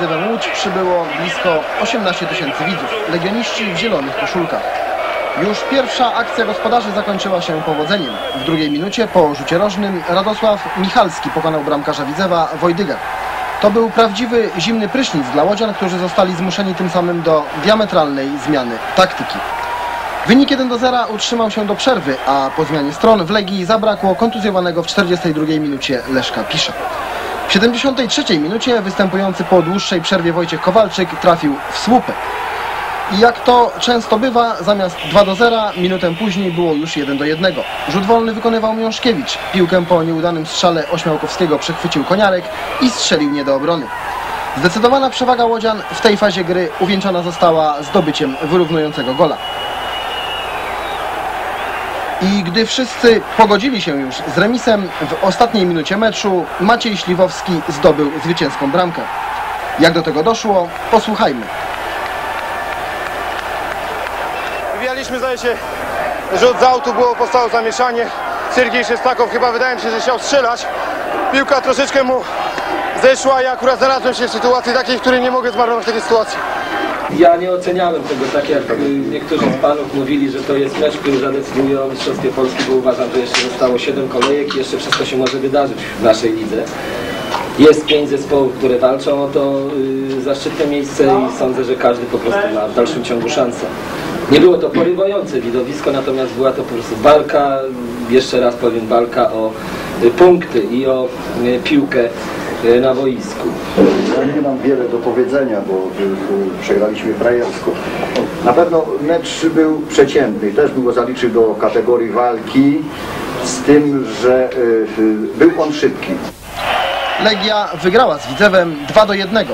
W Łódź przybyło blisko 18 tysięcy widzów, legioniści w zielonych koszulkach. Już pierwsza akcja gospodarzy zakończyła się powodzeniem. W drugiej minucie po rzucie rożnym Radosław Michalski pokonał bramkarza Widzewa Wojdyga. To był prawdziwy zimny prysznic dla łodzian, którzy zostali zmuszeni tym samym do diametralnej zmiany taktyki. Wynik 1 do 0 utrzymał się do przerwy, a po zmianie stron w Legii zabrakło kontuzjowanego w 42 minucie Leszka Pisza. W 73 minucie występujący po dłuższej przerwie Wojciech Kowalczyk trafił w słupek. I jak to często bywa, zamiast 2 do 0, minutę później było już 1 do 1. Rzut wolny wykonywał Miążkiewicz. Piłkę po nieudanym strzale Ośmiałkowskiego przechwycił Koniarek i strzelił nie do obrony. Zdecydowana przewaga Łodzian w tej fazie gry uwieńczona została zdobyciem wyrównującego gola. I gdy wszyscy pogodzili się już z remisem, w ostatniej minucie meczu Maciej Śliwowski zdobył zwycięską bramkę. Jak do tego doszło, posłuchajmy. Wybijaliśmy, zdaje się, rzut z autu, było powstało zamieszanie. Sergiej Szestakow chyba wydaje mi się, że chciał strzelać. Piłka troszeczkę mu zeszła i akurat znalazłem się w sytuacji takiej, w której nie mogę zmarnować takiej sytuacji. Ja nie oceniałem tego tak jak y, niektórzy z panów mówili, że to jest mecz, który zadecyduje o Mistrzostwie Polski, bo uważam, że jeszcze zostało 7 kolejek i jeszcze wszystko się może wydarzyć w naszej lidze. Jest pięć zespołów, które walczą o to y, zaszczytne miejsce i sądzę, że każdy po prostu ma w dalszym ciągu szansę. Nie było to porywające widowisko, natomiast była to po prostu walka, jeszcze raz powiem, walka o y, punkty i o y, piłkę na boisku. Ja nie mam wiele do powiedzenia, bo y, y, przegraliśmy frajersko. Na pewno mecz był przeciętny, też bym go zaliczył do kategorii walki, z tym, że y, y, był on szybki. Legia wygrała z Widzewem 2 do 1.